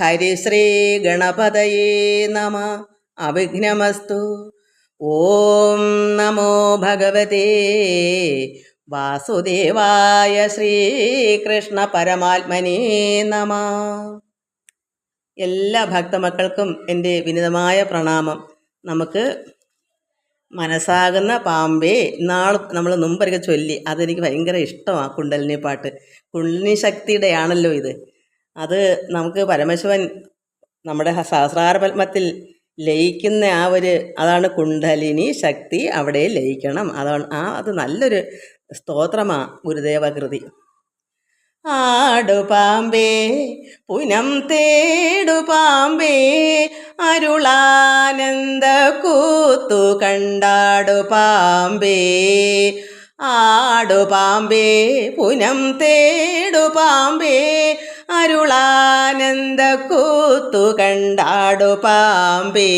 ഹരിശ്രീ ഗണപതയേ നമ അവിഘ്നമസ്തു ഓം നമോ ഭഗവതേ വാസുദേവായ ശ്രീകൃഷ്ണ പരമാത്മനേ നമ എല്ലാ ഭക്തമക്കൾക്കും എന്റെ വിനിതമായ പ്രണാമം. നമുക്ക് മനസ്സാകുന്ന പാമ്പേ നാൾ നമ്മൾ മുമ്പൊക്കെ ചൊല്ലി. അതെനിക്ക് ഭയങ്കര ഇഷ്ടമാണ് കുണ്ടലിനി പാട്ട് കുണ്ടലിനി ശക്തിയുടെ ആണല്ലോ ഇത്. അത് നമുക്ക് പരമശിവൻ നമ്മുടെ സഹസ്രാര പത്മത്തിൽ ലയിക്കുന്ന ആ ഒരു അതാണ് കുണ്ടലിനി ശക്തി അവിടെ ലയിക്കണം. അതാണ് ആ അത് നല്ലൊരു സ്തോത്രമാണ് ഗുരുദേവകൃതി. ആടുപാമ്പേ പുനം തേടുപാമ്പേ അരുളാനന്ദ കൂത്തു കണ്ടാടു പാമ്പേ. ആടു പാമ്പേ പുനം തേടു പാമ്പേ അരുളാനന്ദ കൂത്തു കണ്ടാടു പാമ്പേ.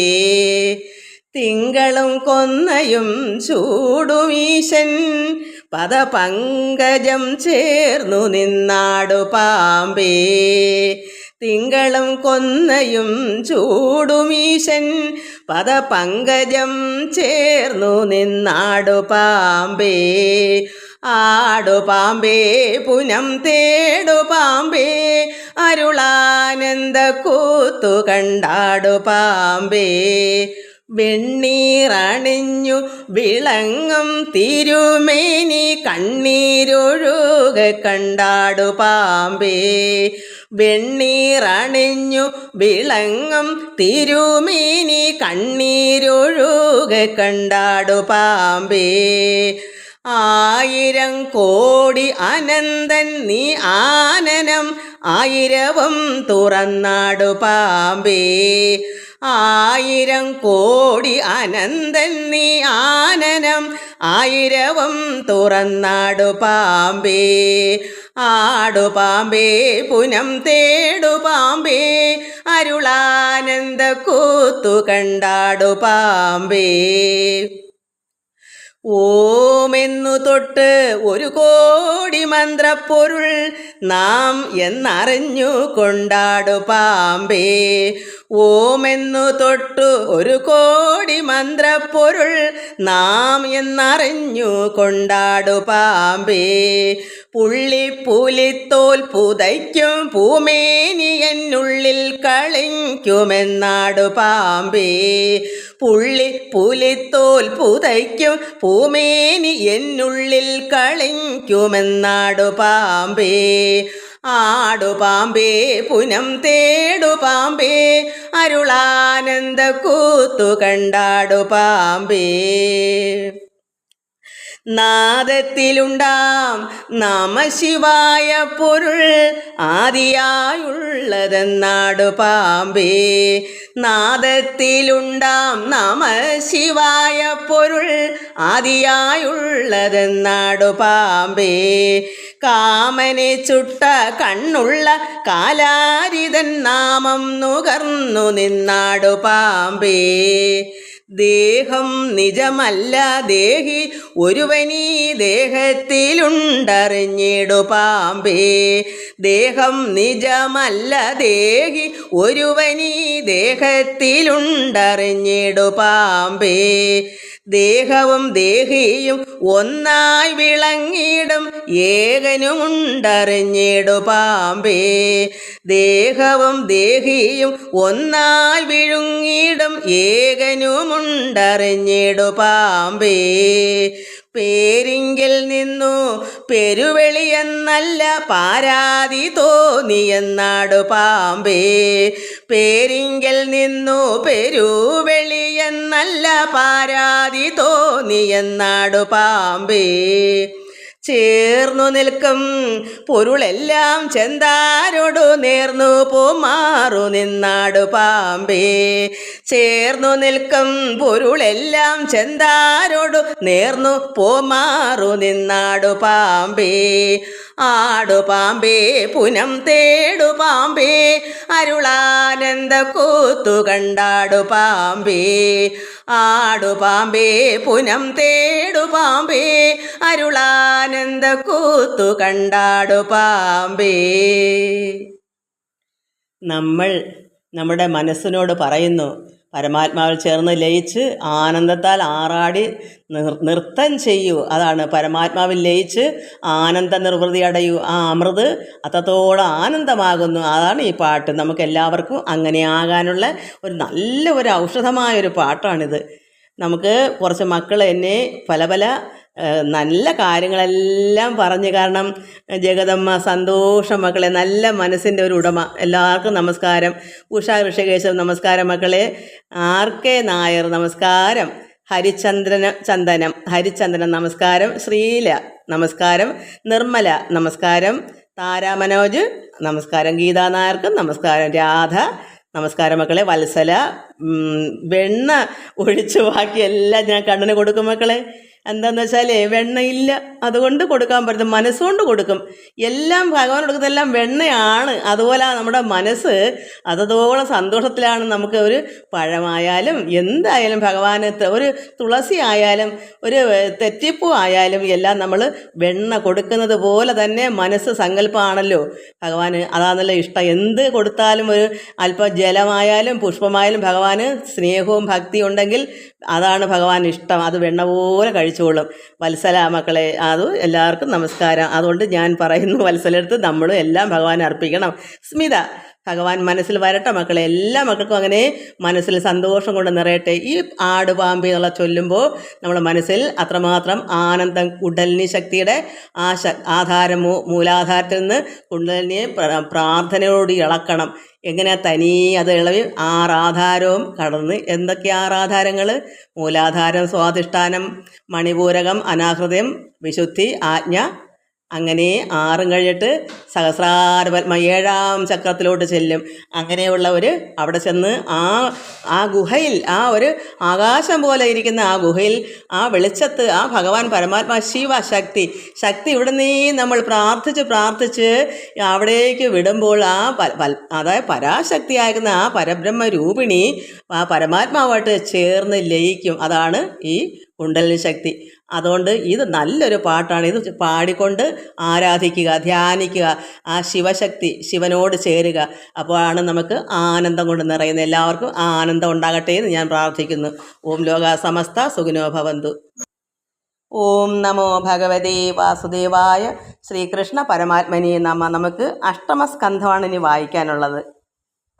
തിങ്കളും കൊന്നയും ചൂടുമീശൻ പദപങ്കജം ചേർന്നു നിന്നാടു പാമ്പേ. തിങ്കളും കൊന്നയും ചൂടുമീശൻ പദപങ്കജം ചേർന്നു നിന്നാടു പാമ്പേ. ആടു പാമ്പേ പുനം തേടു പാമ്പേ അരുളാനന്ദ കൂത്തു കണ്ടാടു പാമ്പേ. വെണ്ണീറണിഞ്ഞു വിളങ്ങും തിരുമേനി കണ്ണീരൊഴുക കണ്ടാടു പാമ്പേ. വെണ്ണീറണിഞ്ഞു വിളങ്ങും തിരുമേനി കണ്ണീരൊഴുക കണ്ടാടു പാമ്പേ. ആയിരം കോടി അനന്തൻ നീ ആനനം ആയിരവും തുറന്നാടു പാമ്പേ. ആയിരം കോടി അനന്തൻ നീ ആനനം ആയിരവും തുറന്നാടു പാമ്പേ. ആടു പാമ്പേ പുനം തേടു പാമ്പേ. അരുളാനന്ദ കൂത്തു കണ്ടാടു പാമ്പേ. ഓമെന്നു തൊട്ട് ഒരു കോടി മന്ത്രപ്പൊരുൾ നാം എന്നറിഞ്ഞു കൊണ്ടാടു പാമ്പേ. ഓമെന്നു തൊട്ടു ഒരു കോടി മന്ത്രപ്പൊരുൾ നാം എന്നറിഞ്ഞു കൊണ്ടാടു പാമ്പേ. പുള്ളിപ്പുലിത്തോൽ പുതയ്ക്കും പൂമേനി എന്നുള്ളിൽ കളിക്കുമെന്നാടു പാമ്പേ. പുള്ളി പുലിത്തോൽ പുതയ്ക്കും പൂമേനി എന്നുള്ളിൽ കളിക്കുമെന്നാടു പാമ്പേ. ആടു പാമ്പേ പുനം തേടു പാമ്പേ അരുളാനന്ദ കൂത്തു കണ്ടാടു പാമ്പേ. നാദത്തിലുണ്ടാം നമശിവായ പൊരുൾ ആദിയായുള്ളതെന്നാടു പാമ്പേ. നാദത്തിലുണ്ടാം നമശിവായ പൊരുൾ ആദിയായുള്ളതെന്നാടു പാമ്പേ. കാമനെ ചുട്ട കണ്ണുള്ള കാലാരിതൻ നാമം നുകർന്നു നിന്നാടു പാമ്പേ. ദേഹം നിജമല്ല ദേഹി ഒരുവനീ ദേഹത്തിലുണ്ടറിഞ്ഞിടു പാമ്പേ. ദേഹം നിജമല്ല ദേഹി ഒരുവനീ ദേഹത്തിലുണ്ടറിഞ്ഞിടു പാമ്പേ. ദേഹവും ദേഹിയും ഒന്നായി വിളങ്ങിടും ഏകനുമുണ്ടറിഞ്ഞിടു പാമ്പേ. ദേഹവും ദേഹിയും ഒന്നായി വിഴുങ്ങിടും ഏകനുമുണ്ടറിഞ്ഞിടു പാമ്പേ. പേരിങ്കിൽ നിന്നു പെരുവെളിയെന്നല്ല പാരാതി തോന്നിയെന്നാടു പാമ്പേ. പേരിങ്കിൽ നിന്നു പെരുവെളിയെന്നല്ല പാരാതി തോന്നിയെന്നാടു പാമ്പേ. ചേർന്നു നിൽക്കും. പൊരുളെല്ലാം ചെന്താരോടു നേർന്നു പോമാറു നിന്നാടു പാമ്പേ. ചേർന്നു നിൽക്കും. പൊരുളെല്ലാം ചെന്താരോടു നേർന്നു പോമാറു നിന്നാടു പാമ്പേ. ആടു പാമ്പേ പുനം തേടു പാമ്പേ. അരുളാനന്ദ കൂത്തു കണ്ടാടു പാമ്പേ. ആടു പാമ്പേ പുനം തേടു പാമ്പേ. അരുളാനന്ദ കൂത്തു കണ്ടാടു പാമ്പേ. നമ്മൾ നമ്മുടെ മനസ്സിനോട് പറയുന്നു പരമാത്മാവിൽ ചേർന്ന് ലയിച്ച് ആനന്ദത്താൽ ആറാടി നിർ നൃത്തം ചെയ്യൂ. അതാണ് പരമാത്മാവിൽ ലയിച്ച് ആനന്ദ നിർവൃതി അടയൂ. ആ അമൃത് അത്രത്തോളം ആനന്ദമാകുന്നു. അതാണ് ഈ പാട്ട്. നമുക്ക് എല്ലാവർക്കും അങ്ങനെ ആകാനുള്ള ഒരു നല്ല ഒരു ഔഷധമായ ഒരു പാട്ടാണിത്. നമുക്ക് കുറച്ച് മക്കൾ എന്നെ പല പല നല്ല കാര്യങ്ങളെല്ലാം പറഞ്ഞ്. കാരണം ജഗതമ്മ സന്തോഷം മക്കളെ നല്ല മനസ്സിന്റെ ഒരു ഉടമ. എല്ലാവർക്കും നമസ്കാരം. ഉഷാ ഋഷികേശവ് നമസ്കാരം മക്കളെ. ആർ കെ നായർ നമസ്കാരം. ഹരിചന്ദ്രന ചന്ദനം ഹരിചന്ദ്രൻ നമസ്കാരം. ശ്രീല നമസ്കാരം. നിർമ്മല നമസ്കാരം. താരാ മനോജ് നമസ്കാരം. ഗീതാ നായർക്കും നമസ്കാരം. രാധ നമസ്കാരം മക്കളെ. വത്സല വെണ്ണ ഒഴിച്ചു ബാക്കി എല്ലാം ഞാൻ കണ്ണിന് കൊടുക്കും മക്കളെ. എന്താന്ന് വെച്ചാലേ വെണ്ണയില്ല. അതുകൊണ്ട് കൊടുക്കാൻ പറ്റും മനസ്സുകൊണ്ട് കൊടുക്കും. എല്ലാം ഭഗവാൻ കൊടുക്കുന്നതെല്ലാം വെണ്ണയാണ്. അതുപോലെ നമ്മുടെ മനസ്സ് അതതോളം സന്തോഷത്തിലാണ് നമുക്ക് ഒരു പഴമായാലും എന്തായാലും ഭഗവാന് ഒരു തുളസി ആയാലും ഒരു തെറ്റിപ്പൂ ആയാലും എല്ലാം നമ്മൾ വെണ്ണ കൊടുക്കുന്നത് പോലെ തന്നെ മനസ്സ് സങ്കല്പമാണല്ലോ ഭഗവാന് അതാണല്ലോ ഇഷ്ടം. എന്ത് കൊടുത്താലും ഒരു അല്പം ജലമായാലും പുഷ്പമായാലും ഭഗവാന് സ്നേഹവും ഭക്തിയും ഉണ്ടെങ്കിൽ അതാണ് ഭഗവാൻ ഇഷ്ടം. അത് വെണ്ണ പോലെ കഴിച്ചോളും. വത്സല മക്കളെ അത് എല്ലാവർക്കും നമസ്കാരം. അതുകൊണ്ട് ഞാൻ പറയുന്നു വത്സലെടുത്ത് നമ്മളും എല്ലാം ഭഗവാൻ അർപ്പിക്കണം. സ്മിത ഭഗവാൻ മനസ്സിൽ വരട്ടെ മക്കളെ. എല്ലാ മക്കൾക്കും അങ്ങനെ മനസ്സിൽ സന്തോഷം കൊണ്ട് നിറയട്ടെ. ഈ ആട് പാമ്പ് എന്നുള്ള ചൊല്ലുമ്പോൾ നമ്മുടെ മനസ്സിൽ അത്രമാത്രം ആനന്ദം കുണ്ടലിനി ശക്തിയുടെ ആ ശ ആധാരം മൂലാധാരത്തിൽ നിന്ന് കുണ്ടലിനിയെ പ്ര- പ്രാർത്ഥനയോട് ഇളക്കണം. എങ്ങനെ തനി അത് ഇളവി ആറാധാരവും കടന്ന് എന്തൊക്കെ ആറാധാരങ്ങൾ മൂലാധാരം സ്വാധിഷ്ഠാനം മണിപൂരകം അനാഹൃതയം വിശുദ്ധി ആജ്ഞ അങ്ങനെ ആറും കഴിഞ്ഞിട്ട് സഹസ്രാര പത്മ ഏഴാം ചക്രത്തിലോട്ട് ചെല്ലും. അങ്ങനെയുള്ള ഒരു അവിടെ ചെന്ന് ആ ആ ഗുഹയിൽ ആ ഒരു ആകാശം പോലെ ഇരിക്കുന്ന ആ ഗുഹയിൽ ആ വെളിച്ചത്ത് ആ ഭഗവാൻ പരമാത്മാ ശിവ ശക്തി ശക്തി ഇവിടെ നീ നമ്മൾ പ്രാർത്ഥിച്ച് പ്രാർത്ഥിച്ച് അവിടേക്ക് വിടുമ്പോൾ ആ അതായത് പരാശക്തിയാകുന്ന ആ പരബ്രഹ്മ രൂപിണി ആ പരമാത്മാവായിട്ട് ചേർന്ന് ലയിക്കും. അതാണ് ഈ കുണ്ടലിനി ശക്തി. അതുകൊണ്ട് ഇത് നല്ലൊരു പാട്ടാണ്. ഇത് പാടിക്കൊണ്ട് ആരാധിക്കുക ധ്യാനിക്കുക ആ ശിവശക്തി ശിവനോട് ചേരുക. അപ്പോഴാണ് നമുക്ക് ആനന്ദം കൊണ്ട് നിറയുന്നത്. എല്ലാവർക്കും ആനന്ദം ഉണ്ടാകട്ടെ എന്ന് ഞാൻ പ്രാർത്ഥിക്കുന്നു. ഓം ലോക സമസ്ത സുഖിനോ ഭവന്തു. ഓം നമോ ഭഗവതേ വാസുദേവായ ശ്രീകൃഷ്ണ പരമാത്മനി നമ. നമുക്ക് അഷ്ടമസ്കന്ധമാണ് ഇനി വായിക്കാനുള്ളത്.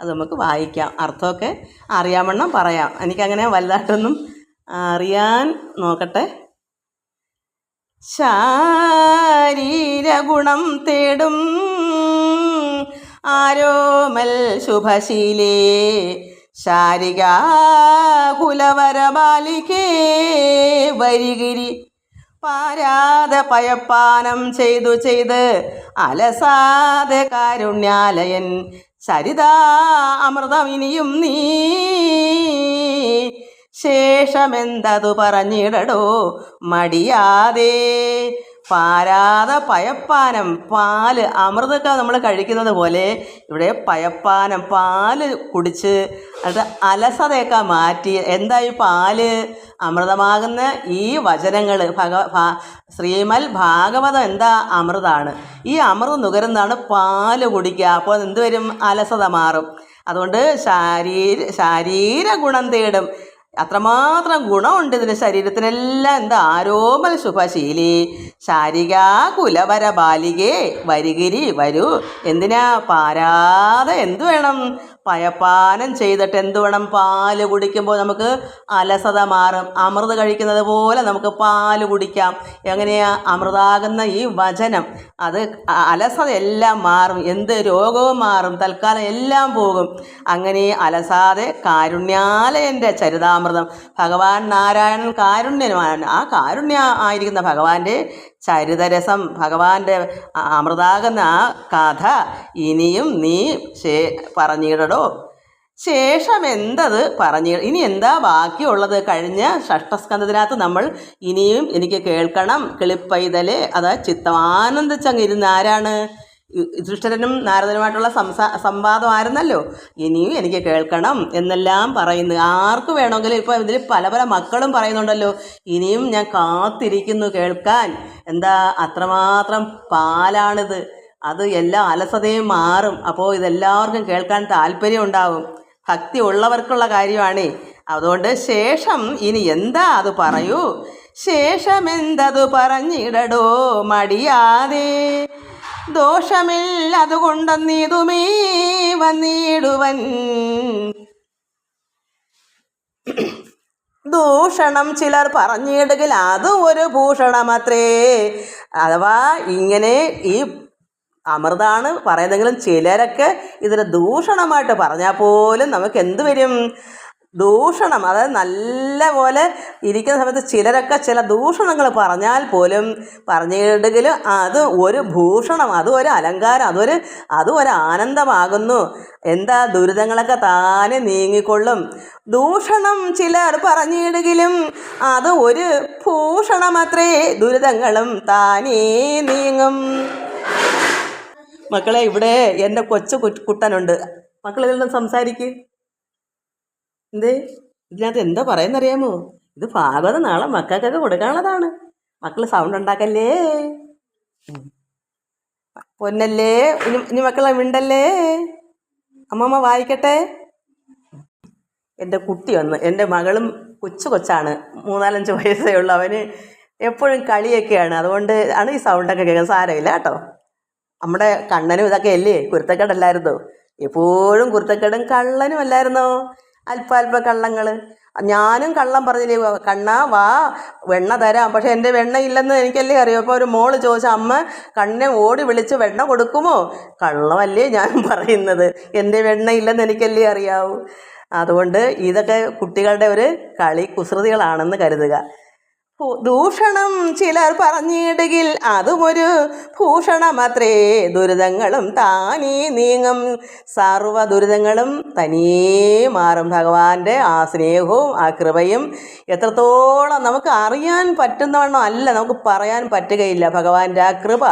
അത് നമുക്ക് വായിക്കാം. അർത്ഥമൊക്കെ അറിയാമെണ്ണം പറയാം. എനിക്കങ്ങനെ വലുതായിട്ടൊന്നും അറിയാൻ നോക്കട്ടെ. ശാരീരഗുണം തേടും. ആരോമൽ ശുഭശീലേ ശാരികാ കുലവരബാലികേ വരികിരി പാരാതെ പയപ്പാനം ചെയ്തു ചെയ്ത് അലസാതെ കാരുണ്യാലയൻ സരിതാ അമൃതം ഇനിയും നീ ശേഷമെന്തതു പറഞ്ഞിടടോ? മടിയാതെ. പാരാത പയപ്പാനം പാൽ അമൃതൊക്കെ നമ്മൾ കഴിക്കുന്നത് പോലെ ഇവിടെ പയപ്പാനം പാൽ കുടിച്ച് അത് അലസതയൊക്കെ മാറ്റി എന്തായി പാൽ? അമൃതമാകുന്ന ഈ വചനങ്ങൾ ഭഗ ശ്രീമൽ ഭാഗവതം എന്താ അമൃതാണ്. ഈ അമൃതം നുകരുന്നതാണ് പാൽ കുടിക്കുക. അപ്പോൾ എന്ത് വരും? അലസത മാറും. അതുകൊണ്ട് ശാരീര ശാരീര ഗുണം തേടും. അത്രമാത്രം ഗുണമുണ്ട് ഇതിന് ശരീരത്തിനെല്ലാം. എന്താ ആരോമൽ ശുഭശീലി. ശാരിക കുലവര ബാലികേ വരികിരി വരൂ. എന്തിനാ പാരാതെ എന്തു വേണം? പയപ്പാനം ചെയ്തിട്ട് എന്ത് വേണം? പാൽ കുടിക്കുമ്പോൾ നമുക്ക് അലസത മാറും. അമൃത് കഴിക്കുന്നത് പോലെ നമുക്ക് പാൽ കുടിക്കാം. എങ്ങനെയാ? അമൃതാകുന്ന ഈ വചനം. അത് അ- അലസത എല്ലാം മാറും. എന്ത് രോഗവും മാറും. തൽക്കാലം എല്ലാം പോകും. അങ്ങനെ അലസാതെ കാരുണ്യാലയന്റെ ചരിതാമൃതം. ഭഗവാൻ നാരായണൻ കാരുണ്യനുമാണ് ആ കാരുണ്യ ആയിരിക്കുന്ന ഭഗവാന്റെ ചരിതരസം ഭഗവാന്റെ അമൃതാകുന്ന ആ കഥ ഇനിയും നീ ശേ പറഞ്ഞിടടോ. ശേഷം എന്തത് പറഞ്ഞു ഇനി എന്താ ബാക്കിയുള്ളത്? കഴിഞ്ഞ ഷഷ്ടസ്കന്ധത്തിനകത്ത് നമ്മൾ ഇനിയും എനിക്ക് കേൾക്കണം. കിളിപ്പൈതലെ അതാ ചിത്തം ആനന്ദിച്ചങ്ങ് ഇരുന്ന് ആരാണ്? യുധിഷ്ഠിരനും നാരദനുമായിട്ടുള്ള സംസാ സംവാദമായിരുന്നല്ലോ. ഇനിയും എനിക്ക് കേൾക്കണം എന്നെല്ലാം പറയുന്നു. ആർക്ക് വേണമെങ്കിലും ഇപ്പോൾ ഇതിൽ പല പല മക്കളും പറയുന്നുണ്ടല്ലോ. ഇനിയും ഞാൻ കാത്തിരിക്കുന്നു കേൾക്കാൻ. എന്താ അത്രമാത്രം പാലാണിത്. അത് എല്ലാ അലസതയും മാറും. അപ്പോൾ ഇതെല്ലാവർക്കും കേൾക്കാൻ താല്പര്യം ഉണ്ടാവും. ഭക്തി ഉള്ളവർക്കുള്ള കാര്യമാണേ. അതുകൊണ്ട് ശേഷം ഇനി എന്താ അത് പറയൂ? ശേഷം എന്തത് പറഞ്ഞിടടോ മടിയാതെ. ദോഷമില്ല അതുകൊണ്ടൊന്നിതുമേ വന്നിടുവൻ. ദൂഷണം ചിലർ പറഞ്ഞിടുകിൽ അതും ഒരു ഭൂഷണമത്രേ. അഥവാ ഇങ്ങനെ ഈ അമൃതാണ് പറയുന്നെങ്കിലും ചിലരൊക്കെ ഇതിന് ദൂഷണമായിട്ട് പറഞ്ഞാൽ പോലും നമുക്ക് എന്ത് വരും? ദൂഷണം. അതായത് നല്ല പോലെ ഇരിക്കുന്ന സമയത്ത് ചിലരൊക്കെ ചില ദൂഷണങ്ങൾ പറഞ്ഞാൽ പോലും പറഞ്ഞിടുകിലും അത് ഒരു ഭൂഷണം അതും ഒരു അലങ്കാരം അതൊരു അതും ഒരു ആനന്ദമാകുന്നു. എന്താ ദുരിതങ്ങളൊക്കെ താനെ നീങ്ങിക്കൊള്ളും. ദൂഷണം ചിലർ പറഞ്ഞിടുകിലും അത് ഒരു ഭൂഷണം ഭൂഷണമത്രേ ദുരിതങ്ങളും താനേ നീങ്ങും. മക്കളെ ഇവിടെ എന്റെ കൊച്ചു കുട്ടനുണ്ട്. നിന്ന് സംസാരിക്ക്. എന്തേ? ഇതിനകത്ത് എന്താ പറയുന്നറിയാമോ? ഇത് ഭാഗവത നാളെ മക്കൾക്കൊക്കെ കൊടുക്കാനുള്ളതാണ്. മക്കൾ സൗണ്ട് ഉണ്ടാക്കല്ലേ? പൊന്നല്ലേ? ഇനി ഇനി മക്കളെ മിണ്ടല്ലേ? അമ്മമ്മ വായിക്കട്ടെ? എന്റെ കുട്ടി വന്ന് എന്റെ മകളും കൊച്ചു കൊച്ചാണ്. മൂന്നാലഞ്ച് വയസ്സേ ഉള്ളൂ. അവന് എപ്പോഴും കളിയൊക്കെയാണ്. അതുകൊണ്ട് ആണ് ഈ സൗണ്ടൊക്കെ കേൾക്കാൻ സാരമില്ല കേട്ടോ. നമ്മുടെ കണ്ണനും ഇതൊക്കെ അല്ലേ? കുരുത്തക്കേടല്ലായിരുന്നോ? എപ്പോഴും കുരുത്തക്കേടും കള്ളനും അല്ലായിരുന്നോ? അല്പ അല്പ കള്ളങ്ങൾ ഞാനും കള്ളം പറഞ്ഞില്ലേ കണ്ണ വാ വെണ്ണ തരാം. പക്ഷെ എന്റെ വെണ്ണ ഇല്ലെന്ന് എനിക്കല്ലേ അറിയാം? അപ്പോൾ ഒരു മോൾ ചോദിച്ച അമ്മ കണ്ണെ ഓടി വിളിച്ച് വെണ്ണ കൊടുക്കുമോ? കള്ളമല്ലേ ഞാൻ പറയുന്നത്. എന്റെ വെണ്ണ ഇല്ലെന്ന് എനിക്കല്ലേ അറിയാവൂ? അതുകൊണ്ട് ഇതൊക്കെ കുട്ടികളുടെ ഒരു കളി കുസൃതികളാണെന്ന് കരുതുക. ദൂഷണം ചിലർ പറഞ്ഞിടുകിൽ അതുമൊരു ഭൂഷണമത്രേ. ദുരിതങ്ങളും താനേ നീങ്ങും. സർവ ദുരിതങ്ങളും തനിയേ മാറും. ഭഗവാന്റെ ആ സ്നേഹവും ആ കൃപയും എത്രത്തോളം നമുക്ക് അറിയാൻ പറ്റുന്നവണ്ണം അല്ല നമുക്ക് പറയാൻ പറ്റുകയില്ല. ഭഗവാന്റെ ആ കൃപ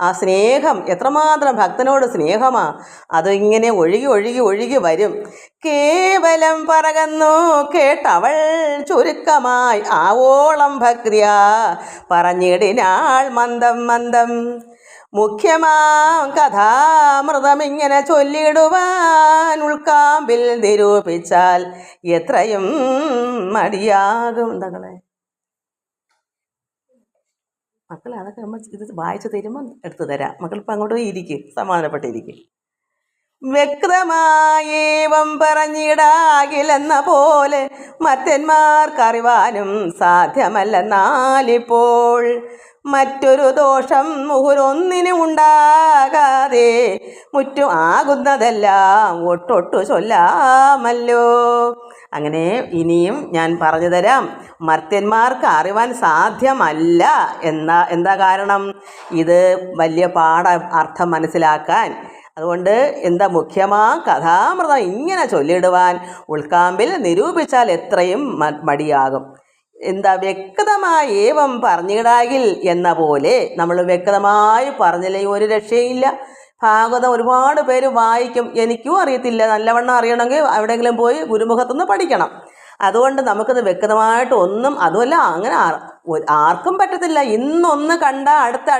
ആ സ്നേഹം എത്രമാത്രം ഭക്തനോട് സ്നേഹമാ. അതിങ്ങനെ ഒഴുകി ഒഴുകി ഒഴുകി വരും. കേവലം പറകന്നു കേട്ടവൾ ചുരുക്കമായി ആവോളം ഭക്രിയ പറഞ്ഞിടിനാൾ മന്ദം മന്ദം. മുഖ്യമാം കഥാമൃതമിങ്ങനെ ചൊല്ലിടുവാൻ ഉൾക്കാമ്പിൽ നിരൂപിച്ചാൽ എത്രയും മടിയാകും തങ്ങളെ മക്കൾ അതൊക്കെ നമ്മൾ ഇത് വായിച്ചു തരുമ്പോൾ എടുത്തു തരാം. മക്കളിപ്പോൾ അങ്ങോട്ട് പോയി ഇരിക്കും സമാധാനപ്പെട്ടിരിക്കും. വ്യക്തമായേവം പറഞ്ഞിടാകിലെന്ന പോലെ മറ്റന്മാർക്കറിവാനും സാധ്യമല്ലെന്നാലിപ്പോൾ മറ്റൊരു ദോഷം മുഹുരൊന്നിനും ഉണ്ടാകാതെ മുറ്റും ആകുന്നതെല്ലാം ഒട്ടൊട്ടു ചൊല്ലാമല്ലോ. അങ്ങനെ ഇനിയും ഞാൻ പറഞ്ഞു തരാം മർത്യന്മാർക്ക് അറിവാൻ സാധ്യമല്ല എന്ന എന്താ കാരണം? ഇത് വലിയ പാഠ അർത്ഥം മനസ്സിലാക്കാൻ അതുകൊണ്ട് എന്താ മുഖ്യമാ കഥാമൃതം ഇങ്ങനെ ചൊല്ലിടുവാൻ ഉൾക്കാമ്പിൽ നിരൂപിച്ചാൽ എത്രയും മടിയാകും. എന്താ വ്യക്തമായി ഏവം പറഞ്ഞിടാകിൽ എന്ന പോലെ നമ്മൾ വ്യക്തമായി പറഞ്ഞില്ലെങ്കിൽ ഒരു രക്ഷയില്ല. ഭാഗവതം ഒരുപാട് പേര് വായിക്കും. എനിക്കും അറിയത്തില്ല. നല്ലവണ്ണം അറിയണമെങ്കിൽ എവിടെയെങ്കിലും പോയി ഗുരുമുഖത്തുനിന്ന് പഠിക്കണം. അതുകൊണ്ട് നമുക്കത് വ്യക്തമായിട്ട് ഒന്നും അതുമല്ല അങ്ങനെ ആർക്കും പറ്റത്തില്ല. ഇന്നൊന്ന് കണ്ട അടുത്ത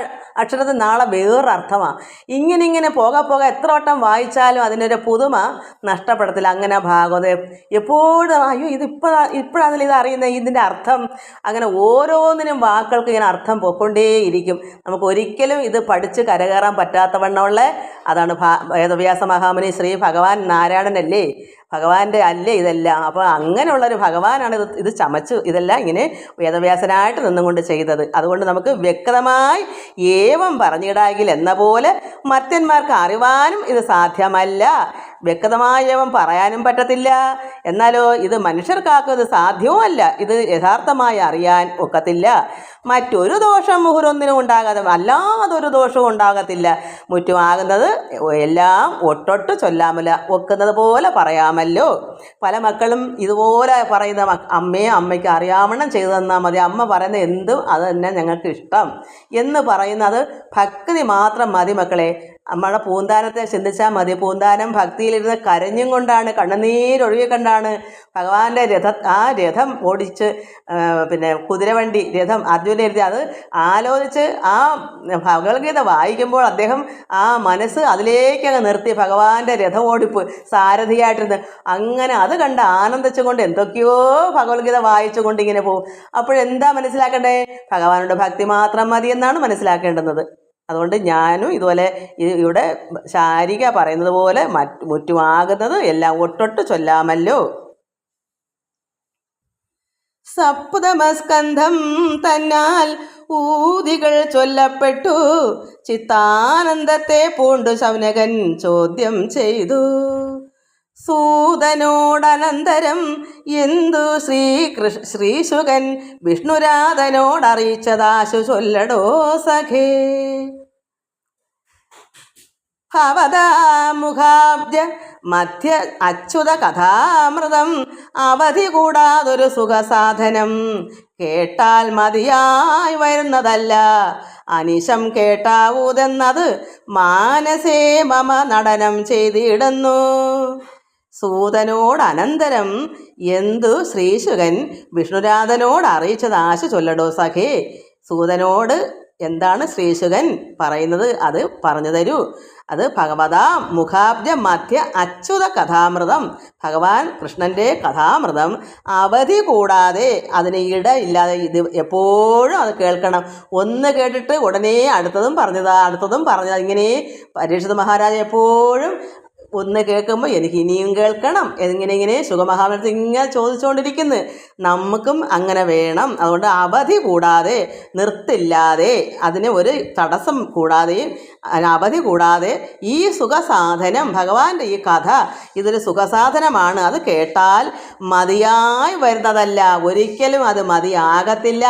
അക്ഷരത്തിൽ നാളെ വേറെ അർത്ഥമാണ് ഇങ്ങനെ ഇങ്ങനെ പോക പോക എത്ര വട്ടം വായിച്ചാലും അതിനൊരു പുതുമ നഷ്ടപ്പെടത്തില്ല. അങ്ങനെ ഭാഗവത എപ്പോഴും അയ്യോ ഇത് ഇപ്പോൾ ഇപ്പോഴാണല്ലോ ഇത് അറിയുന്നത് ഇതിന്റെ അർത്ഥം അങ്ങനെ ഓരോന്നിനും വാക്കുകൾക്ക് ഇങ്ങനെ അർത്ഥം പൊക്കൊണ്ടേയിരിക്കും നമുക്ക് ഒരിക്കലും ഇത് പഠിച്ച് കരകയറാൻ പറ്റാത്തവണ്ണമുള്ള. അതാണ് ഭാ വേദവ്യാസ മഹാമുനി ശ്രീ ഭഗവാൻ നാരായണനല്ലേ? ഭഗവാന്റെ അല്ലേ ഇതെല്ലാം? അപ്പോൾ അങ്ങനെയുള്ളൊരു ഭഗവാനാണ് ഇത് ഇത് ചമച്ച് ഇതെല്ലാം ഇങ്ങനെ വേദവ്യാസനായിട്ട് നിന്നുകൊണ്ട് ചെയ്തത്. അതുകൊണ്ട് നമുക്ക് വ്യക്തമായി ഏവം പറഞ്ഞിടാകിൽ എന്ന പോലെ മർത്യന്മാർക്ക് അറിവാനും ഇത് സാധ്യമല്ല. വ്യക്തമായ ഏവം പറയാനും പറ്റത്തില്ല. എന്നാലോ ഇത് മനുഷ്യർക്കാക്കുന്നത് സാധ്യവുമല്ല. ഇത് യഥാർത്ഥമായി അറിയാൻ ഒക്കത്തില്ല. മറ്റൊരു ദോഷം മുഹുരൊന്നിനും ഉണ്ടാകാതെ അല്ലാതൊരു ദോഷവും ഉണ്ടാകത്തില്ല. മുറ്റുമാകുന്നത് എല്ലാം ഒട്ടൊട്ട് ചൊല്ലാമല്ല. ഒക്കുന്നത് പോലെ പറയാമല്ലോ. പല മക്കളും ഇതുപോലെ പറയുന്ന അമ്മയെ അമ്മയ്ക്ക് അറിയാവണം ചെയ്തു തന്നാൽ മതി. അമ്മ പറയുന്ന എന്തും അത് തന്നെ ഞങ്ങൾക്ക് ഇഷ്ടം എന്ന് പറയുന്നത് ഭക്തി മാത്രം മതി മക്കളെ. നമ്മുടെ പൂന്താനത്തെ ചിന്തിച്ചാൽ മതി. പൂന്താനം ഭക്തിയിലിരുന്ന് കരഞ്ഞും കൊണ്ടാണ് കണ്ണുനീരൊഴുകി കണ്ടാണ് ഭഗവാന്റെ രഥ ആ രഥം ഓടിച്ച് പിന്നെ കുതിരവണ്ടി രഥം അർജുന എഴുതി അത് ആലോചിച്ച് ആ ഭഗവത്ഗീത വായിക്കുമ്പോൾ അദ്ദേഹം ആ മനസ്സ് അതിലേക്കങ്ങ് നിർത്തി ഭഗവാന്റെ രഥം ഓടിപ്പ് സാരഥിയായിട്ടിരുന്ന്. അങ്ങനെ അത് കണ്ട് ആനന്ദിച്ചുകൊണ്ട് എന്തൊക്കെയോ ഭഗവത്ഗീത വായിച്ചുകൊണ്ട് ഇങ്ങനെ പോകും അപ്പോഴെന്താ മനസ്സിലാക്കണ്ടേ? ഭഗവാനോട് ഭക്തി മാത്രം മതി എന്നാണ് മനസ്സിലാക്കേണ്ടുന്നത്. അതുകൊണ്ട് ഞാനും ഇതുപോലെ ഇവിടെ ശാരിക പറയുന്നത് പോലെ മറ്റ് മുറ്റുമാകുന്നത് എല്ലാം ഒട്ടൊട്ട് ചൊല്ലാമല്ലോ. സപ്തമസ്കന്ധം തന്നാൽ ഊതികൾ ചൊല്ലപ്പെട്ടു. ചിത്താനന്ദത്തെ പൂണ്ടു ശൗനകൻ ചോദ്യം ചെയ്തു. സൂതനോടനന്തരം എന്തു ശ്രീകൃഷ് ശ്രീശുകൻ വിഷ്ണുരാധനോടറിയിച്ചതാശു ചൊല്ലടോ സഖേ. ഭവതാമുഖാബ്ജ മധ്യ അച്യുത കഥാമൃതം അവധി കൂടാതൊരു സുഖസാധനം കേട്ടാൽ മതിയായി വരുന്നതല്ല. അനിശം കേട്ടാവൂതെന്നത് മാനസേ മമ നടനം ചെയ്തിടുന്നു. സൂതനോട് അനന്തരം എന്തു ശ്രീശുകൻ വിഷ്ണുരാധനോട് അറിയിച്ചത് ആശ ചൊല്ലടോ സഖേ. സൂതനോട് എന്താണ് ശ്രീശുകൻ പറയുന്നത്? അത് പറഞ്ഞു തരൂ. അത് ഭഗവതാ മുഖാബ്ജ മധ്യ അച്യുത കഥാമൃതം. ഭഗവാൻ കൃഷ്ണന്റെ കഥാമൃതം. അവധി കൂടാതെ അതിന് ഇല്ലാതെ ഇത് എപ്പോഴും അത് കേൾക്കണം. ഒന്ന് കേട്ടിട്ട് ഉടനെ അടുത്തതും പറഞ്ഞതാ അടുത്തതും പറഞ്ഞതാ. ഇങ്ങനെ പരീക്ഷിത മഹാരാജ എപ്പോഴും ഒന്ന് കേൾക്കുമ്പോൾ എനിക്ക് ഇനിയും കേൾക്കണം. എങ്ങനെ ഇങ്ങനെ സുഖമഹാമനത്തിൽ ഇങ്ങനെ ചോദിച്ചുകൊണ്ടിരിക്കുന്നു നമുക്കും അങ്ങനെ വേണം. അതുകൊണ്ട് അവധി കൂടാതെ നിർത്തില്ലാതെ അതിന് ഒരു തടസ്സം കൂടാതെയും അവധി കൂടാതെ ഈ സുഖസാധനം ഭഗവാന്റെ ഈ കഥ ഇതൊരു സുഖസാധനമാണ്. അത് കേട്ടാൽ മതിയായി വരുന്നതല്ല. ഒരിക്കലും അത് മതിയാകത്തില്ല.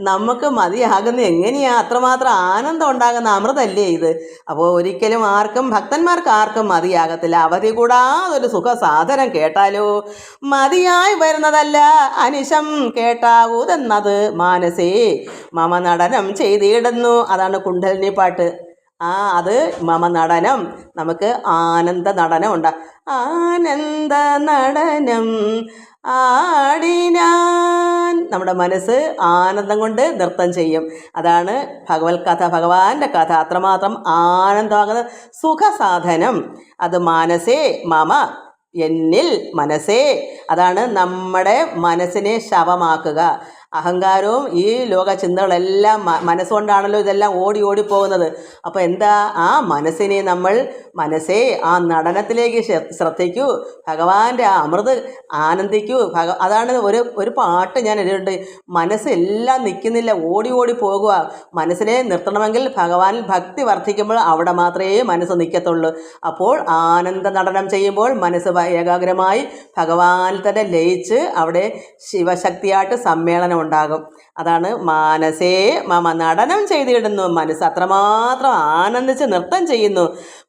നമുക്ക് മതിയാകുന്ന എങ്ങനെയാ? അത്രമാത്രം ആനന്ദം ഉണ്ടാകുന്ന അമൃതല്ലേ ഇത്? അപ്പോൾ ഒരിക്കലും ആർക്കും ഭക്തന്മാർക്ക് ആർക്കും മതിയാകത്തില്ല. അവധി കൂടാതൊരു സുഖസാധനം കേട്ടാലോ? മതിയായി വരുന്നതല്ല അനിശം കേട്ടാവൂതെന്നത് മാനസേ. മമ നടനം ചെയ്തിടുന്നു. അതാണ് കുണ്ടലിനി പാട്ട്. ആ അത് മമ നടനം. നമുക്ക് ആനന്ദ നടനം ഉണ്ട്. ആനന്ദ നടനം ആടിനാൻ നമ്മുടെ മനസ്സ് ആനന്ദം കൊണ്ട് നൃത്തം ചെയ്യും. അതാണ് ഭഗവത് കഥ. ഭഗവാന്റെ കഥ അത്രമാത്രം ആനന്ദമാകുന്ന സുഖസാധനം. അത് മാനസേ മമ. എന്നിൽ മനസ്സേ. അതാണ് നമ്മുടെ മനസ്സിനെ ശവമാക്കുക. അഹങ്കാരവും ഈ ലോക ചിന്തകളെല്ലാം മനസ്സുകൊണ്ടാണല്ലോ ഇതെല്ലാം ഓടി ഓടി പോകുന്നത്. അപ്പോൾ എന്താ ആ മനസ്സിനെ നമ്മൾ മനസ്സേ ആ നടനത്തിലേക്ക് ശ്ര- ശ്രദ്ധിക്കൂ. ഭഗവാന്റെ ആ അമൃത് ആനന്ദിക്കൂ. ഭഗ അതാണ് ഒരു ഒരു പാട്ട് ഞാൻ എഴുതിയിട്ടുണ്ട്. മനസ്സെല്ലാം നിൽക്കുന്നില്ല ഓടി ഓടി പോകുക. മനസ്സിനെ നിർത്തണമെങ്കിൽ ഭഗവാനിൽ ഭക്തി വർദ്ധിക്കുമ്പോൾ അവിടെ മാത്രമേ മനസ്സ് നിൽക്കത്തുള്ളൂ. അപ്പോൾ ആനന്ദ നടനം ചെയ്യുമ്പോൾ മനസ്സ് ഏകാഗ്രമായി ഭഗവാനിൽ തന്നെ ലയിച്ച് അവിടെ ശിവശക്തിയായിട്ട് സമ്മേളനം ഉണ്ടാകും. അതാണ് മാനസേ മമ നടനം ചെയ്തിടുന്നു. മനസ്സ് അത്രമാത്രം ആനന്ദിച്ച് നൃത്തം ചെയ്യുന്നു.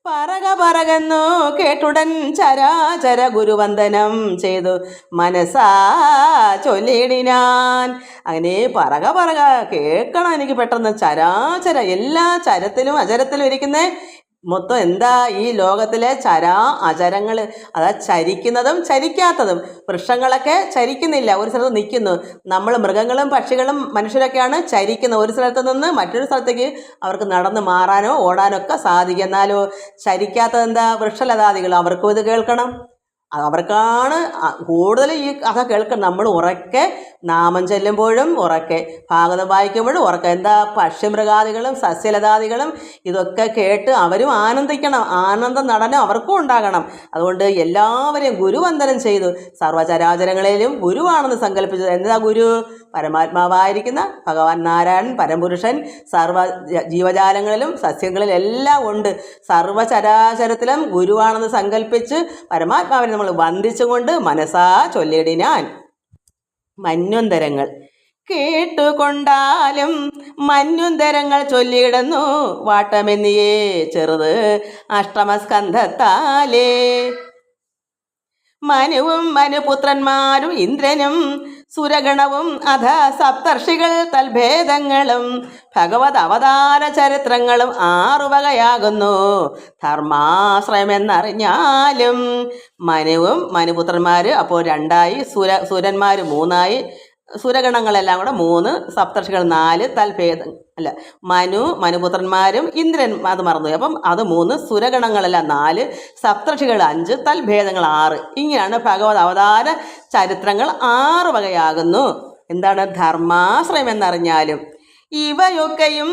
പറക പറകന്നു കേട്ടുടൻ ചരാചര ഗുരുവന്ദനം ചെയ്തു. മനസ്സാ ചൊല്ലിടിനാൻ അങ്ങനെ പറക പറക കേൾക്കണം എനിക്ക് പെട്ടെന്ന്. ചരാചര എല്ലാ ചരത്തിലും അചരത്തിലും ഇരിക്കുന്ന മൊത്തം എന്താ ഈ ലോകത്തിലെ ചരാ അചരങ്ങൾ അതായത് ചരിക്കുന്നതും ചരിക്കാത്തതും. വൃക്ഷങ്ങളൊക്കെ ചരിക്കുന്നില്ല. ഒരു സ്ഥലത്ത് നിൽക്കുന്നു. നമ്മൾ മൃഗങ്ങളും പക്ഷികളും മനുഷ്യരൊക്കെയാണ് ചരിക്കുന്നത്. ഒരു സ്ഥലത്ത് നിന്ന് മറ്റൊരു സ്ഥലത്തേക്ക് അവർക്ക് നടന്ന് മാറാനോ ഓടാനോ ഒക്കെ സാധിക്കും. എന്നാലോ ചരിക്കാത്തത് എന്താ? വൃക്ഷലതാദികൾ അവർക്കും ഇത് കേൾക്കണം. അവർക്കാണ് കൂടുതൽ ഈ കഥ കേൾക്കണം നമ്മൾ ഉറക്കെ നാമം ചെല്ലുമ്പോഴും ഉറക്കെ ഭാഗവതം വായിക്കുമ്പോഴും ഉറക്കെ. എന്താ പക്ഷിമൃഗാദികളും സസ്യലതാദികളും ഇതൊക്കെ കേട്ട് അവരും ആനന്ദിക്കണം ആനന്ദ നടനം അവർക്കും ഉണ്ടാകണം. അതുകൊണ്ട് എല്ലാവരെയും ഗുരുവന്ദനം ചെയ്തു. സർവചരാചരങ്ങളിലും ഗുരുവാണെന്ന് സങ്കല്പിച്ചത് എന്താ ഗുരു? പരമാത്മാവായിരിക്കുന്ന ഭഗവാൻ നാരായണൻ പരംപുരുഷൻ സർവ ജീവജാലങ്ങളിലും സസ്യങ്ങളിലും എല്ലാം ഉണ്ട്. സർവചരാചരത്തിലും ഗുരുവാണെന്ന് സങ്കല്പിച്ച് പരമാത്മാവിനെ നമ്മൾ വന്ദിച്ചുകൊണ്ട് മനസ്സാ ചൊല്ലിടിനാൻ. മന്വന്തരങ്ങൾ. കേട്ടുകൊണ്ടാലും മന്യുന്തരങ്ങൾ ചൊല്ലിയിടുന്നു. വാട്ടമെന്നിയേ ചെറുത് അഷ്ടമസ്കന്ധത്താലേ. മനുവും മനുപുത്രന്മാരും ഇന്ദ്രനും സുരഗണവും അധ സപ്തർഷികൾ തൽഭേദങ്ങളും ഭഗവത് അവതാര ചരിത്രങ്ങളും ആറുവകയാകുന്നു. ധർമാശ്രയമെന്നറിഞ്ഞാലും മനുവും മനുപുത്രന്മാർ അപ്പോൾ രണ്ടായി സുര സുരന്മാർ മൂന്നായി സുരഗണങ്ങളെല്ലാം കൂടെ മൂന്ന് സപ്തർഷികൾ നാല് തൽഭേദ അല്ല മനു മനുപുത്രന്മാരും ഇന്ദ്രൻ അത് മറന്നുപോയി. അപ്പം അത് മൂന്ന് സുരഗണങ്ങളെല്ലാം നാല് സപ്തർഷികൾ അഞ്ച് തൽഭേദങ്ങൾ ആറ്. ഇങ്ങനെയാണ് ഭഗവത് അവതാര ചരിത്രങ്ങൾ ആറ് വകയാകുന്നു. എന്താണ്? ധർമാശ്രയം എന്നറിഞ്ഞാലും ഇവയൊക്കെയും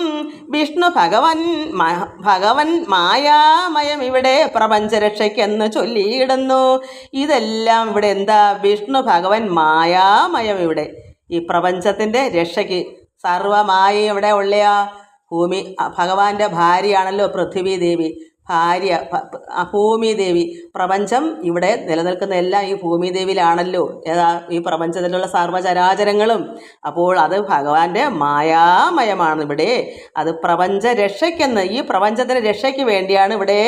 വിഷ്ണു ഭഗവൻ ഭഗവൻ മായാമയം ഇവിടെ പ്രപഞ്ചരക്ഷയ്ക്കെന്ന് ചൊല്ലിയിടുന്നു. ഇതെല്ലാം ഇവിടെ എന്താ? വിഷ്ണു ഭഗവൻ മായാമയം ഇവിടെ ഈ പ്രപഞ്ചത്തിന്റെ രക്ഷയ്ക്ക് സർവമായി ഇവിടെ ഉള്ളയാ. ഭൂമി ഭഗവാന്റെ ഭാര്യയാണല്ലോ പൃഥ്വി ദേവി ഭാര്യ ഭൂമി ദേവി പ്രപഞ്ചം ഇവിടെ നിലനിൽക്കുന്ന എല്ലാം ഈ ഭൂമി ദേവിയിലാണല്ലോ ഏതാ ഈ പ്രപഞ്ചത്തിലുള്ള സർവചരാചരങ്ങളും. അപ്പോൾ അത് ഭഗവാന്റെ മായാമയമാണ് ഇവിടെ അത് പ്രപഞ്ച രക്ഷയ്ക്കെന്ന് ഈ പ്രപഞ്ചത്തിന്റെ രക്ഷയ്ക്ക് വേണ്ടിയാണ് ഇവിടെ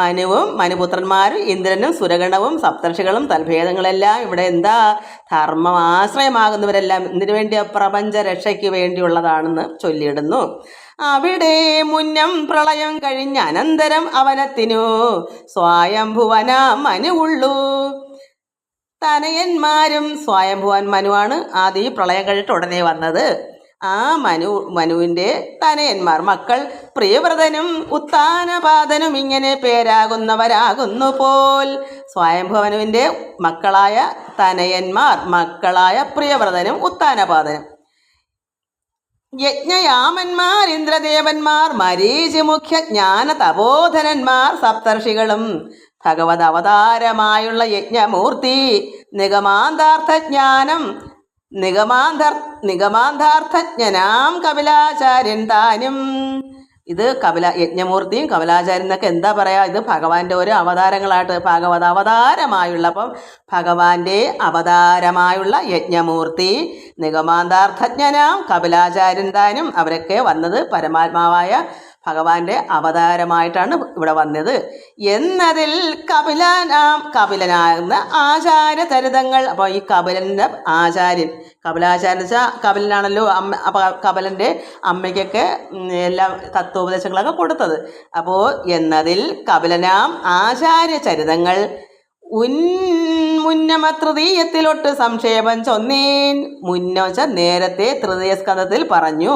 മനുവും മനുപുത്രന്മാരും ഇന്ദ്രനും സുരഗണവും സപ്തർഷികളും തൽഭേദങ്ങളെല്ലാം ഇവിടെ എന്താ ധർമ്മം ആശ്രയമാകുന്നവരെല്ലാം ഇതിനു വേണ്ടി പ്രപഞ്ച രക്ഷയ്ക്ക് വേണ്ടിയുള്ളതാണെന്ന് ചൊല്ലിയിടുന്നു. അവിടെ മുന്നം പ്രളയം കഴിഞ്ഞ അനന്തരം അവനത്തിനു സ്വായംഭുവന മനുവുള്ളൂ തനയന്മാരും സ്വയംഭുവൻ മനുവാണ്. ആദ്യം പ്രളയം കഴിഞ്ഞിട്ട് ഉടനെ വന്നത്. ആ മനു മനുവിന്റെ തനയന്മാർ മക്കൾ പ്രിയവ്രതനും ഉത്താനപാതനും ഇങ്ങനെ പേരാകുന്നവരാകുന്നു പോൽ. സ്വയംഭവനുവിന്റെ മക്കളായ തനയന്മാർ മക്കളായ പ്രിയവ്രതനും ഉത്താനപാതനും യജ്ഞയാമന്മാർ ഇന്ദ്രദേവന്മാർ മരീചി മുഖ്യ ജ്ഞാന തപോധനന്മാർ സപ്തർഷികളും ഭഗവത് അവതാരമായുള്ള യജ്ഞമൂർത്തി നിഗമാന്താർത്ഥജ്ഞാനം നിഗമാന്തർ നിഗമാന്താർത്ഥജ്ഞനാം കപിലാചാര്യൻ താനും. ഇത് കപില യജ്ഞമൂർത്തിയും കപിലാചാര്യൻ എന്നൊക്കെ എന്താ പറയുക ഇത് ഭഗവാന്റെ ഒരു അവതാരങ്ങളായിട്ട് ഭാഗവത അവതാരമായുള്ള അപ്പം ഭഗവാന്റെ അവതാരമായുള്ള യജ്ഞമൂർത്തി നിഗമാന്താർത്ഥജ്ഞനാം കപിലാചാര്യൻ താനും അവരൊക്കെ വന്നത് പരമാത്മാവായ ഭഗവാന്റെ അവതാരമായിട്ടാണ് ഇവിടെ വന്നത്. എന്നതിൽ കപിലനാം കപിലനാകുന്ന ആചാര തരിതങ്ങൾ അപ്പോൾ ഈ കപിലന്റെ ആചാര്യൻ കപിലാചാര്യൻ വെച്ചാൽ കപിലനാണല്ലോ അമ്മ അപ്പോൾ കപിലന്റെ അമ്മയ്ക്കൊക്കെ എല്ലാ തത്വോപദേശങ്ങളൊക്കെ കൊടുത്തത്. അപ്പോൾ എന്നതിൽ കപിലനാം ആചാര്യ ചരിതങ്ങൾ ഉൻ മുന്നമ തൃതീയത്തിലൊട്ട് സംക്ഷേപം ചൊന്നേൻ. മുന്നോച്ച നേരത്തെ തൃതീയ സ്കന്ധത്തിൽ പറഞ്ഞു.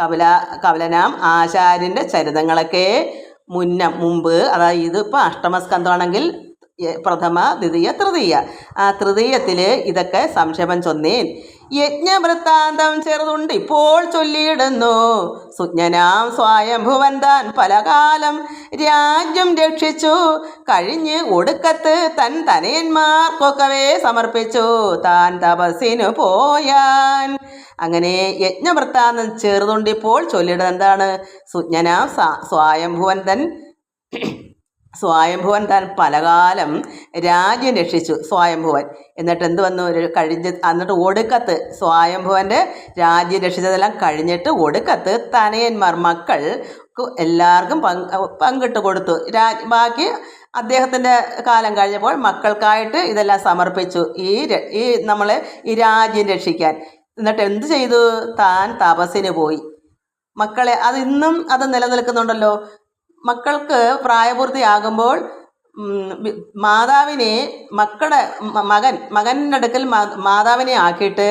കപില കപിലനാം ആചാര്യന്റെ ചരിതങ്ങളൊക്കെ മുന്ന മുമ്പ് അതായത് ഇതിപ്പോൾ അഷ്ടമസ്കന്ധമാണെങ്കിൽ പ്രഥമ ദ്വിതീയ തൃതീയ. ആ തൃതീയത്തിൽ ഇതൊക്കെ സംക്ഷേപം ചൊന്നേൻ. യജ്ഞവൃത്താന്തം ചെറുതുണ്ട് ഇപ്പോൾ ചൊല്ലിയിടുന്നു. സുജ്ഞനാം സ്വയംഭുവൻ താൻ പലകാലം രാജ്യം രക്ഷിച്ചു. കഴിഞ്ഞ് ഒടുക്കത്ത് തൻ തനയന്മാർക്കൊക്കവേ സമർപ്പിച്ചു. താൻ തപസ്സിനു പോയാൻ. അങ്ങനെ യജ്ഞവൃത്താന്തം ചെറുതുണ്ടിപ്പോൾ ചൊല്ലിടുന്നത് എന്താണ്? സുജ്ഞനാം സ്വയംഭുവൻ തൻ സ്വയംഭുവൻ താൻ പലകാലം രാജ്യം രക്ഷിച്ചു സ്വയംഭുവൻ. എന്നിട്ട് എന്ത് വന്നു? ഒരു കഴിഞ്ഞ് എന്നിട്ട് ഒടുക്കത്ത് സ്വയംഭുവന്റെ രാജ്യം രക്ഷിച്ചതെല്ലാം കഴിഞ്ഞിട്ട് ഒടുക്കത്ത് തനയന്മാർ മക്കൾ എല്ലാവർക്കും പങ്ക് പങ്കിട്ട് കൊടുത്തു. രാജ് ബാക്കി അദ്ദേഹത്തിന്റെ കാലം കഴിഞ്ഞപ്പോൾ മക്കൾക്കായിട്ട് ഇതെല്ലാം സമർപ്പിച്ചു ഈ ഈ നമ്മളെ ഈ രാജ്യം രക്ഷിക്കാൻ. എന്നിട്ട് എന്ത് ചെയ്തു? താൻ തപസ്സിന് പോയി. മക്കളെ അത് ഇന്നും അത് നിലനിൽക്കുന്നുണ്ടല്ലോ. മക്കൾക്ക് പ്രായപൂർത്തിയാകുമ്പോൾ മാതാവിനെ മക്കളുടെ മകൻ മകന്റെ അടുക്കൽ മാതാവിനെ ആക്കിയിട്ട്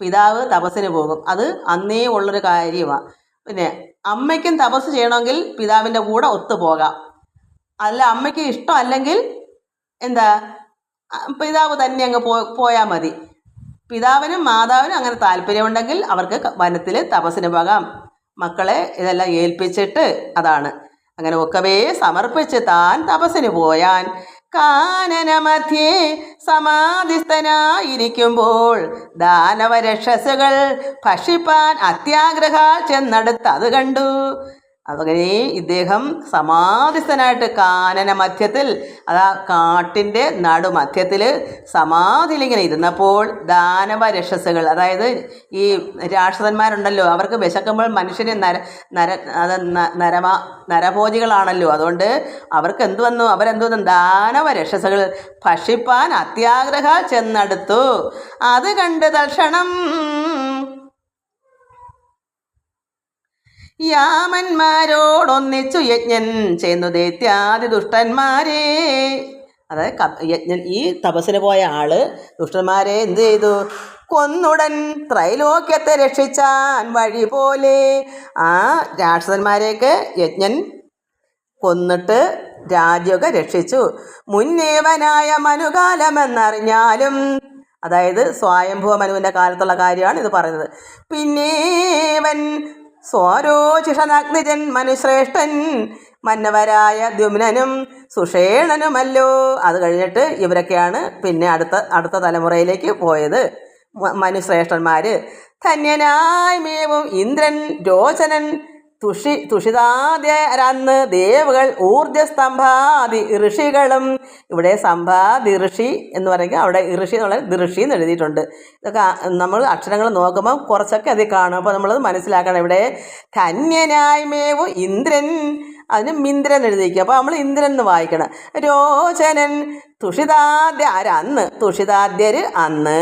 പിതാവ് തപസ്സിന് പോകും. അത് അന്നേ ഉള്ളൊരു കാര്യമാണ് പിന്നെ അമ്മയ്ക്കും തപസ് ചെയ്യണമെങ്കിൽ പിതാവിന്റെ കൂടെ ഒത്തു പോകാം. അല്ല അമ്മയ്ക്ക് ഇഷ്ടമല്ലെങ്കിൽ എന്താ പിതാവ് തന്നെ അങ്ങ് പോ പോയാൽ മതി. പിതാവിനും മാതാവിനും അങ്ങനെ താല്പര്യമുണ്ടെങ്കിൽ അവർക്ക് വനത്തിൽ തപസ്സിന് പോകാം. മക്കളെ ഇതെല്ലാം ഏൽപ്പിച്ചിട്ട് അതാണ്. അങ്ങനെ ഒക്കവേ സമർപ്പിച്ച് താൻ തപസ്സിന് പോയാൻ. കാനനമധ്യേ സമാധിസ്ഥനായിരിക്കുമ്പോൾ ദാനവരക്ഷസുകൾ ഭക്ഷിപ്പാൻ അത്യാഗ്രഹ ചെന്നടുത്ത് അത് കണ്ടു. അങ്ങനെ ഇദ്ദേഹം സമാധിസ്ഥനായിട്ട് കാനന മധ്യത്തിൽ അതാ കാട്ടിന്റെ നടുമധ്യത്തിൽ സമാധിയിലിങ്ങനെ ഇരുന്നപ്പോൾ ദാനവ രക്ഷസുകൾ അതായത് ഈ രാക്ഷസന്മാരുണ്ടല്ലോ അവർക്ക് വിശക്കുമ്പോൾ മനുഷ്യനെ നര നര അത് നരമ നരഭോജികളാണല്ലോ. അതുകൊണ്ട് അവർക്ക് എന്തു വന്നു? അവരെന്തു വന്നു? ദാനവ രക്ഷസുകൾ ഭക്ഷിപ്പാൻ അത്യാഗ്രഹ ചെന്നെടുത്തു. അത് കണ്ട് തൽക്ഷണം യാമന്മാരോടൊന്നിച്ചു യജ്ഞൻ ചെയ്യുന്നു ദൈത്യാദി ദുഷ്ടന്മാരെ. അതായത് യജ്ഞൻ ഈ തപസ്സിന് പോയ ആൾ ദുഷ്ടന്മാരെ എന്ത് ചെയ്തു? കൊന്നുടൻ ത്രൈലോക്യത്തെ രക്ഷിച്ചാൻ വഴി പോലെ ആ രാക്ഷസന്മാരെയൊക്കെ യജ്ഞൻ കൊന്നിട്ട് രാജ്യമൊക്കെ രക്ഷിച്ചു. മുന്നേവനായ മനുകാലമെന്നറിഞ്ഞാലും അതായത് സ്വയംഭൂ മനുവിന്റെ കാലത്തുള്ള കാര്യമാണ് ഇത് പറയുന്നത്. പിന്നേവൻ സ്വരോചിഷനഗ്നിജൻ മനുശ്രേഷ്ഠൻ മന്നവരായ ദ്യുമ്നനും സുഷേണനുമല്ലോ. അത് കഴിഞ്ഞിട്ട് ഇവരൊക്കെയാണ് പിന്നെ അടുത്ത അടുത്ത തലമുറയിലേക്ക് പോയത്. മനുശ്രേഷ്ഠന്മാർ ധന്യനായ്മേവും ഇന്ദ്രൻ രോചനൻ തുഷി തുഷിതാദ്യരന്ന് ദേവുകൾ ഊർജസ്തംഭാതി ഋഷികളും. ഇവിടെ സ്തംഭാദി ഋഷി എന്ന് പറയുമ്പോൾ അവിടെ ഋഷി എന്നുള്ള ദൃഷി എന്ന് എഴുതിയിട്ടുണ്ട്. ഇതൊക്കെ നമ്മൾ അക്ഷരങ്ങൾ നോക്കുമ്പോൾ കുറച്ചൊക്കെ അതിൽ കാണും. അപ്പോൾ നമ്മളത് മനസ്സിലാക്കണം. ഇവിടെ ധന്യനായ്മേവു ഇന്ദ്രൻ അതിന് മിന്ദ്രൻ എഴുതിയിരിക്കുക. അപ്പോൾ നമ്മൾ ഇന്ദ്രൻ എന്ന് വായിക്കണം. രോചനൻ തുഷിതാദ്യ ആരന്ന്? തുഷിതാദ്യര് അന്ന്.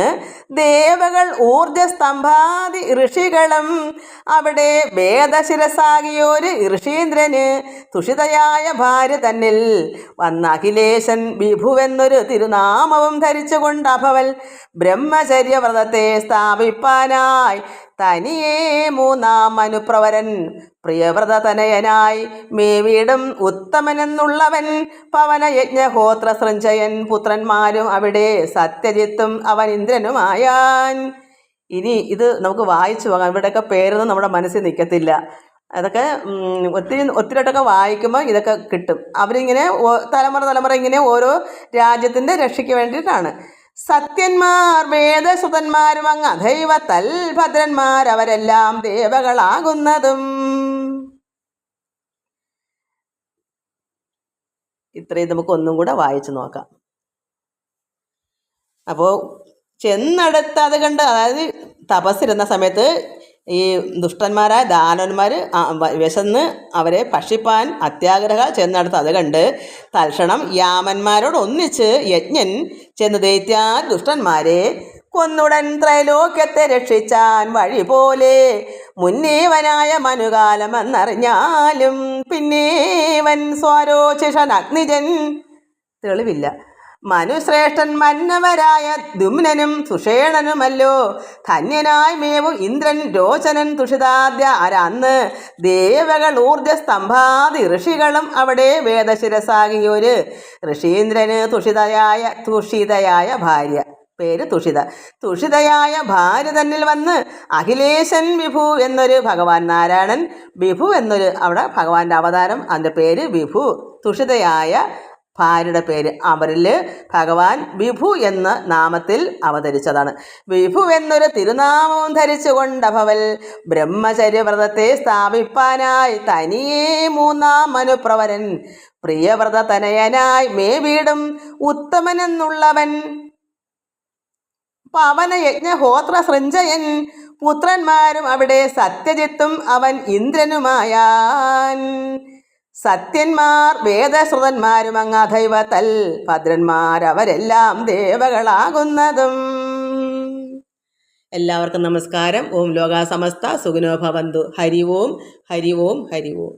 ദേവകൾ ഊർജസ്തംഭാതി ഋഷികളും. അവിടെ വേദശിരസാകിയോര് ഋഷീന്ദ്രന് തുഷിതയായ ഭാര്യ തന്നിൽ. വന്ന അഖിലേശൻ വിഭുവെന്നൊരു തിരുനാമവും ധരിച്ചുകൊണ്ട് അഭവൽ ബ്രഹ്മചര്യവ്രതത്തെ സ്ഥാപിപ്പാനായി തനിയേ മൂന്നാം അനുപ്രവരൻ പ്രിയവ്രതതനയനായി മേവീടും ഉത്തമനെന്നുള്ളവൻ പവനയജ്ഞഹോത്ര സൃഞ്ചയൻ പുത്രന്മാരും അവിടെ സത്യജിത്തും അവൻ ഇന്ദ്രനുമായാൻ. ഇനി ഇത് നമുക്ക് വായിച്ചു പോകാം. ഇവിടെയൊക്കെ പേരൊന്നും നമ്മുടെ മനസ്സിൽ നിൽക്കത്തില്ല. അതൊക്കെ ഒത്തിരി ഒത്തിരിട്ടൊക്കെ വായിക്കുമ്പോൾ ഇതൊക്കെ കിട്ടും. അവരിങ്ങനെ തലമുറ തലമുറ ഇങ്ങനെ ഓരോ രാജ്യത്തിന്റെ രക്ഷയ്ക്ക് വേണ്ടിയിട്ടാണ്. സത്യന്മാർ വേദസുതന്മാരും അങ്ങ് അദൈവത്തൽ ഭദ്രന്മാർ അവരെല്ലാം ദേവകളാകുന്നതും. ഇത്രയും നമുക്ക് ഒന്നും കൂടെ വായിച്ചു നോക്കാം. അപ്പോൾ ചെന്നടുത്ത് കണ്ട് അതായത് തപസ്സിരുന്ന സമയത്ത് ഈ ദുഷ്ടന്മാരായ ദാനന്മാർ വിശന്ന് അവരെ ഭക്ഷിപ്പാൻ അത്യാഗ്രഹ ചെന്നടുത്ത് അത് കണ്ട് തൽക്ഷണം യാമന്മാരോട് ഒന്നിച്ച് യജ്ഞൻ ചെന്ന് ദൈത്യാ ദുഷ്ടന്മാരെ കൊന്നുടൻ ത്രൈലോക്യത്തെ രക്ഷിച്ചാൻ വഴി പോലെ മുന്നേവനായ മനുകാലമെന്നറിഞ്ഞാലും പിന്നേവൻ സ്വാരോചിഷൻ അഗ്നിജൻ തെളിവില്ല. മനുശ്രേഷ്ഠൻ മന്നവരായ ദുമ്നനും സുഷേണനുമല്ലോ. ധന്യനായി മേവു ഇന്ദ്രൻ രോചനൻ തുഷിതാദ്യ അരന്ന് ദേവകൾ ഊർജസ്തംഭാദി ഋഷികളും അവിടെ വേദശിരസാകിയൊരു. ഋഷീന്ദ്രന് തുഷിതയായ തുഷിതയായ ഭാര്യ. പേര് തുഷിത. തുഷിതയായ ഭാര്യ തന്നിൽ വന്ന് അഖിലേശൻ വിഭു എന്നൊരു ഭഗവാൻ നാരായണൻ വിഭു എന്നൊരു അവിടെ ഭഗവാന്റെ അവതാരം അതിന്റെ പേര് വിഭു. തുഷിതയായ ഭാര്യയുടെ പേര് അവരിൽ ഭഗവാൻ വിഭു എന്ന നാമത്തിൽ അവതരിച്ചതാണ്. വിഭു എന്നൊരു തിരുനാമവും ധരിച്ചുകൊണ്ട് ഭവൽ ബ്രഹ്മചര്യവ്രതത്തെ സ്ഥാപിപ്പാനായി തനിയേ മൂന്നാം മനുപ്രവരൻ പ്രിയവ്രത തനയനായി മേ വീടും ഉത്തമനെന്നുള്ളവൻ. പവന യജ്ഞഹോത്ര സൃഞ്ജയൻ പുത്രന്മാരും അവിടെ സത്യജിത്തും അവൻ ഇന്ദ്രനുമായാൻ. സത്യന്മാർ വേദശ്രുതന്മാരും അങ്ങ് അധൈവത്തൽ ഭദ്രന്മാരവരെല്ലാം ദേവകളാകുന്നതും. എല്ലാവർക്കും നമസ്കാരം. ഓം ലോകാസമസ്ത. സുഗുനോഭവന്തു ഹരി ഓം ഹരി ഓം ഹരി ഓം.